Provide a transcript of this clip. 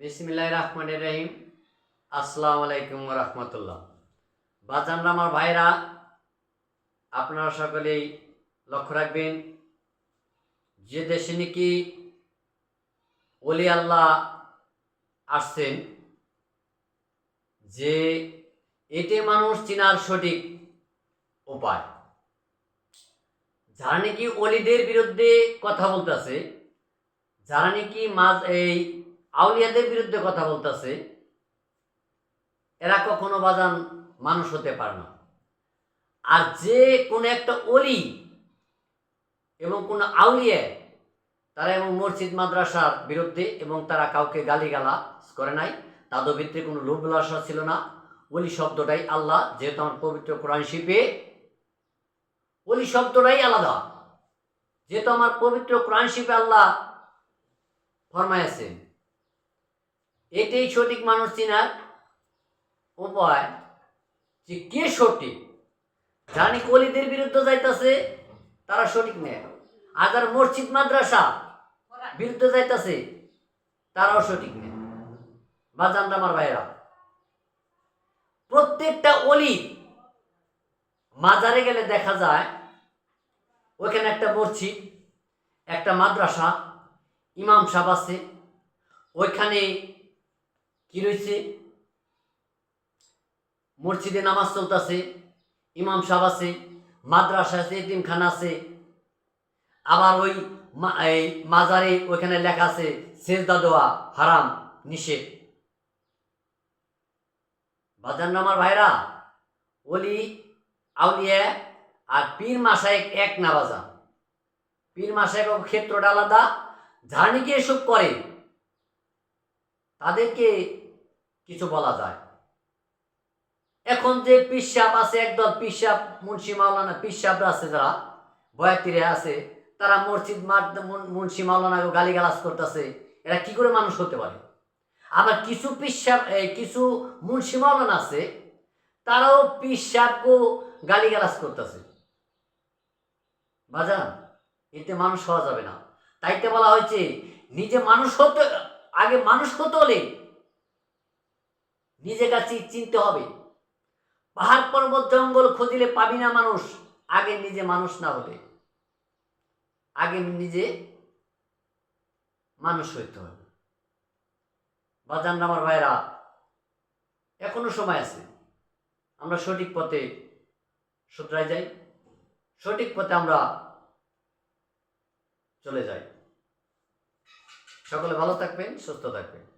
বিসমিল্লাহ রহমান রহিম। আসসালামু আলাইকুম রহমতুল্লাহ। বাজান আমার ভাইরা, আপনারা সকলেই লক্ষ্য রাখবেন, যে দেশে নাকি অলি আল্লাহ আসছেন, যে এতে মানুষ চিনার সঠিক উপায়। যারা নাকি অলিদের বিরুদ্ধে কথা বলতেছে, যারা নাকি মাঝ এই আউলিয়াদের বিরুদ্ধে কথা বলতেছে, এরা কখনো বাজান মানুষ হতে পারে না। আর যে কোনো একটা অলি এবং কোনো আউলিয়া, তারা এবং মসজিদ মাদ্রাসার বিরুদ্ধে এবং তারা কাউকে গালিগালা করে নাই তাদের ভিতরে কোনো লোভ লালসা ছিল না। অলি শব্দটাই আল্লাহ, যেহেতু আমার পবিত্র কোরআন শিপে অলি শব্দটাই আলাদা। যেহেতু আমার পবিত্র কোরআন শিপে আল্লাহ ফরমাইয়াছেন এটাই সঠিক মানুষ চিনার উপায় যে কে সঠিক? জানি কলিদের বিরুদ্ধে যাইতাছে, তারা সঠিক নেয়। আর যারা মসজিদ, মাদ্রাসা বিরুদ্ধে যাইতাছে, তারাও সঠিক নেয়। বা আমার ভাইরা, প্রত্যেকটা অলি মাজারে গেলে দেখা যায় ওখানে একটা মসজিদ, একটা মাদ্রাসা, ইমাম সাহেব আছে, ওইখানে কি রয়েছে? মসজিদে নামাজ চলতেছে, ইমাম সাহেব আছে, মাদ্রাসা আছে, এতিমখানা আছে। আবার ওই মাজারে ওইখানে লেখা আছে, সেজদা দেওয়া হারাম, নিষেধ। বাজার আমার ভাইরা? ওলি, আউলিয়া আর পীর মাসায় এক না বাজা পীর মাসায় ক্ষেত্রটা আলাদা। যারা এসব করে। তাদেরকে কিছু বলা যায়। এখন যে পিসাব আছে, একদল পিসাব মুন্সি মাওলানা পিসাবরা আছে যারা, বয়াতিরে আছে, তারা মসজিদ মাঠ মুন্সি মাওলানাকে গালি গালাজ করতেছে, এরা কি করে মানুষ হতে পারে? আবার কিছু পিসাব কিছু মুন্সি মাওলানা আছে, তারাও পিসাবকে গালি গালাজ করতেছে। বাজান, এতে মানুষ হওয়া যাবে না। তাইতে বলা হয়েছে, নিজে মানুষ হতে, আগে মানুষ হতে হলে নিজে কাছে চিনতে হবে। পাহাড় পর্বত, জঙ্গল খুঁজিলে পাবি না মানুষ, আগে নিজে মানুষ না হলে। আগে নিজে মানুষ হইতে হবে। বাজান আমার ভাইরা, এখনও সময় আছে। আমরা সঠিক পথে শুধরাই যাই। সঠিক পথে আমরা চলে যাই। সকলে ভালো থাকবেন, সুস্থ থাকবেন।